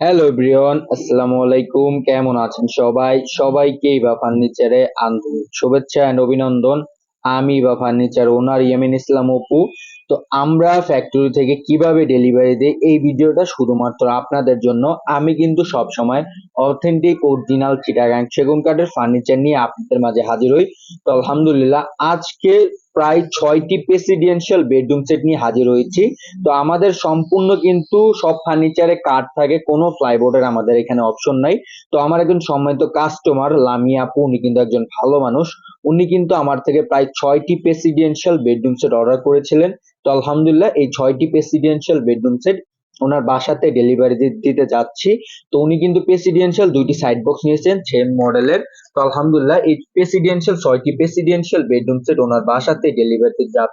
Hello everyone আসসালামু আলাইকুম কেমন আছেন সবাই? সবাইকে বা ফার্নিচারে আন্তরিক শুভেচ্ছা এন্ড অভিনন্দন। আমি বা ফার্নিচার ওনার ইয়ামিন ইসলাম অপু। তো আমরা ফ্যাক্টরি থেকে কীভাবে ডেলিভারি দিই এই ভিডিওটা শুধুমাত্র আপনাদের জন্য। আমি কিন্তু সব সময় অথেন্টিক অরিজিনাল চিটাগাং সেগুন কাঠের ফার্নিচার নিয়ে আপনাদের মাঝে হাজির হই। তো আলহামদুলিল্লাহ, আজকে প্রায় ছয়টি প্রেসিডেন্সিয়াল বেডরুম সেট নিয়ে হাজির হয়েছি। তো আমাদের সম্পূর্ণ কিন্তু সব ফার্নিচারে কাঠ থাকে, কোনো ফ্লাইবোর্ডের আমাদের এখানে অপশন নাই। তো আমার একজন সম্মানিত কাস্টমার লামিয়া আপু, উনি কিন্তু একজন ভালো মানুষ। উনি কিন্তু আমার থেকে প্রায় ছয়টি প্রেসিডেন্সিয়াল বেডরুম সেট অর্ডার করেছিলেন। তো আলহামদুলিল্লাহ, এই ছয়টি প্রেসিডেন্সিয়াল বেডরুম সেট ওনার বাসাতে ডেলিভারি দিতে যাচ্ছি। তো উনি কিন্তু প্রেসিডেন্সিয়াল দুইটি সাইড বক্স নিয়েছেন সেম মডেলের তো আলহামদুলিল্লাহ, এই প্রেসিডেন্সিয়াল ছয়টি প্রেসিডেন্সিয়াল বেডরুম সেট ওনার বাসাতে ডেলিভারি যাব।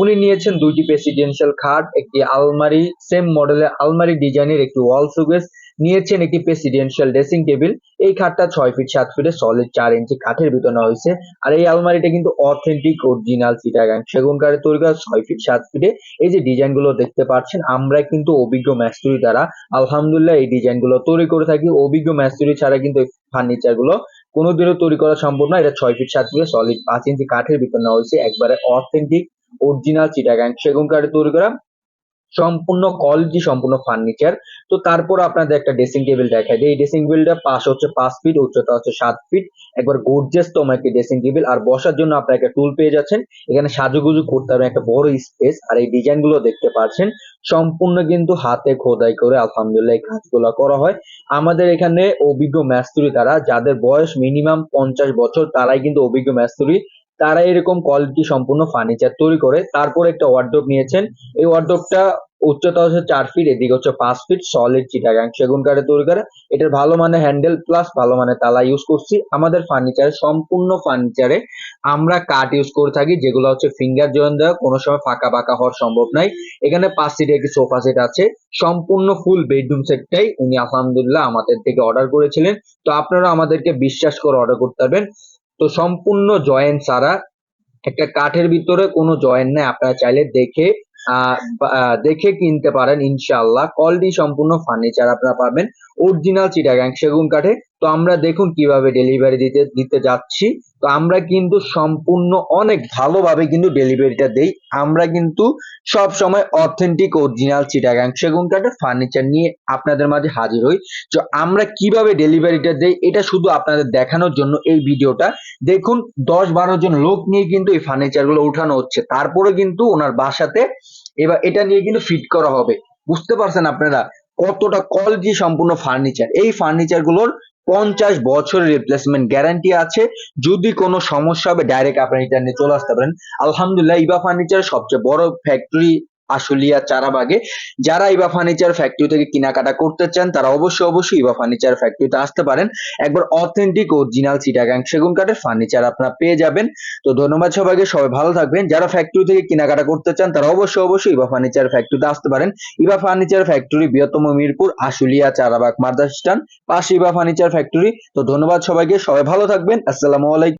উনি নিয়েছেন দুইটি প্রেসিডেন্সিয়াল খাট একটি আলমারি সেম মডেলের আলমারি ডিজাইনের একটি ওয়াল সুগেস নিয়েছেন একটি প্রেসিডেন্সিয়াল ড্রেসিং টেবিল এই খাটটা ছয় ফিট সাত ফিটে সলিড চার ইঞ্চি কাঠের ভিতরে নেওয়া হয়েছে। আর এই আলমারিটা কিন্তু অথেন্টিক অরিজিনাল চিটাগাং সেগুন কাঠের তৈরি করা ছয় ফিট সাত ফিটে এই যে ডিজাইনগুলো দেখতে পাচ্ছেন, আমরা কিন্তু অভিজ্ঞ ম্যাস্তুরি দ্বারা, আলহামদুলিল্লাহ এই ডিজাইনগুলো তৈরি করে থাকি। অভিজ্ঞ ম্যাস্তুরি ছাড়া কিন্তু ফার্নিচারগুলো কোনোদিনও তৈরি করা সম্ভব না এটা ছয় ফিট সাত ফিটে সলিড পাঁচ ইঞ্চি কাঠের ভিতর নেওয়া হয়েছে। একবারে অথেন্টিক অরিজিনাল চিটাগাং সেগুন কাঠের তৈরি করা সম্পূর্ণ কোয়ালিটি সম্পূর্ণ ফার্নিচার তো তারপর আপনাদের একটা ড্রেসিং টেবিল দেখাই দিই। এই ড্রেসিং টেবিলটা পাশ হচ্ছে পাঁচ ফিট উচ্চতা হচ্ছে সাত ফিট একবার গোর্জিয়াস তো একটি ড্রেসিং টেবিল আর বসার জন্য আপনারা একটা টুল পেয়ে যাচ্ছেন। এখানে সাজুগুজু করতে পারবেন একটা বড় স্পেস আর এই ডিজাইনগুলো দেখতে পাচ্ছেন। সম্পূর্ণ কিন্তু হাতে খোদাই করে আলহামদুলিল্লাহ এই কাজগুলো করা হয়। আমাদের এখানে অভিজ্ঞ ম্যাস্তুরি তারা, যাদের বয়স মিনিমাম পঞ্চাশ বছর, তারাই কিন্তু অভিজ্ঞ ম্যাস্তুরি তারা এরকম কোয়ালিটি সম্পূর্ণ ফার্নিচার তৈরি করে, তারপর একটা ওয়ার্ড্রোপ নিয়েছেন। এই ওয়ার্ড্রোপটা উচ্চতা হচ্ছে চার ফিট এদিকে হচ্ছে পাঁচ ফিট সলিড চিটাগাং সেগুন কাঠে তৈরি করে। এটার ভালো মানে হ্যান্ডেল প্লাস ভালো মানে তালা ইউজ করছি। আমাদের ফার্নিচারে সম্পূর্ণ ফার্নিচারে আমরা কাঠ ইউজ করে থাকি, যেগুলো হচ্ছে ফিঙ্গার জয়েন দেওয়া, কোনো সময় ফাঁকা ফাঁকা হওয়ার সম্ভব নাই। এখানে পাঁচ সিটের একটি সোফা সেট আছে। সম্পূর্ণ ফুল বেডরুম সেটটাই উনি আলহামদুলিল্লাহ আমাদের থেকে অর্ডার করেছিলেন। তো আপনারা আমাদেরকে বিশ্বাস করে অর্ডার করতে পারবেন। তো সম্পূর্ণ জয়েন্ট ছাড়া একটা কাঠের ভিতরে কোনো জয়েন্ট নেই। আপনারা চাইলে দেখে দেখে কিনতে পারেন ইনশাল্লাহ কোয়ালিটি সম্পূর্ণ ফার্নিচার আপনারা পাবেন। অরিজিনাল চিটাগাং সেগুন কাঠে। তো আমরা দেখুন কীভাবে ডেলিভারি দিতে দিতে যাচ্ছি। তো আমরা কিন্তু সম্পূর্ণ অনেক ভালোভাবে কিন্তু ডেলিভারিটা দেই। আমরা কিন্তু সব সময় অথেন্টিক অরিজিনাল চিটাগাং সেগুন কাঠের ফার্নিচার নিয়ে আপনাদের মাঝে হাজির হই। তো আমরা কীভাবে ডেলিভারিটা দেই, এটা শুধু আপনাদের দেখানোর জন্য এই ভিডিওটা। দেখুন দশ বারো জন লোক নিয়ে কিন্তু এই ফার্নিচারগুলো উঠানো হচ্ছে। তারপরে কিন্তু ওনার বাসাতে এবার এটা নিয়ে কিন্তু ফিট করা হবে। বুঝতে পারছেন আপনারা কতটা কোয়ালিটি সম্পূর্ণ ফার্নিচার এই ফার্নিচারগুলোর পঞ্চাশ বছরের রিপ্লেসমেন্ট গ্যারান্টি আছে। যদি কোনো সমস্যা হবে ডাইরেক্ট আপনি এটা নিয়ে চলে আসতে পারেন। আলহামদুলিল্লাহ, ইবা ফার্নিচার সবচেয়ে বড় ফ্যাক্টরি আশুলিয়া, চারাবাগে, যারা ইবা ফার্নিচার ফ্যাক্টরি থেকে কেনাকাটা করতে চান, তারা অবশ্যই অবশ্যই ইবা ফার্নিচার ফ্যাক্টরিতে আসতে পারেন। একবার অথেন্টিক অরিজিনাল চিটাগাং সেগুন কাঠের ফার্নিচার আপনারা পেয়ে যাবেন। তো ধন্যবাদ সবাইকে, সবাই ভালো থাকবেন। যারা ফ্যাক্টরি থেকে কেনাকাটা করতে চান, তারা অবশ্যই অবশ্যই ইবা ফার্নিচার ফ্যাক্টরিতে আসতে পারেন। ইবা ফার্নিচার ফ্যাক্টরি বৃহত্তম মিরপুর, আশুলিয়া, চারাবাগ মাদ্রাস পাশে ইবা ফার্নিচার ফ্যাক্টরি তো ধন্যবাদ সবাইকে, সবাই ভালো থাকবেন। আসসালামু আলাইকুম।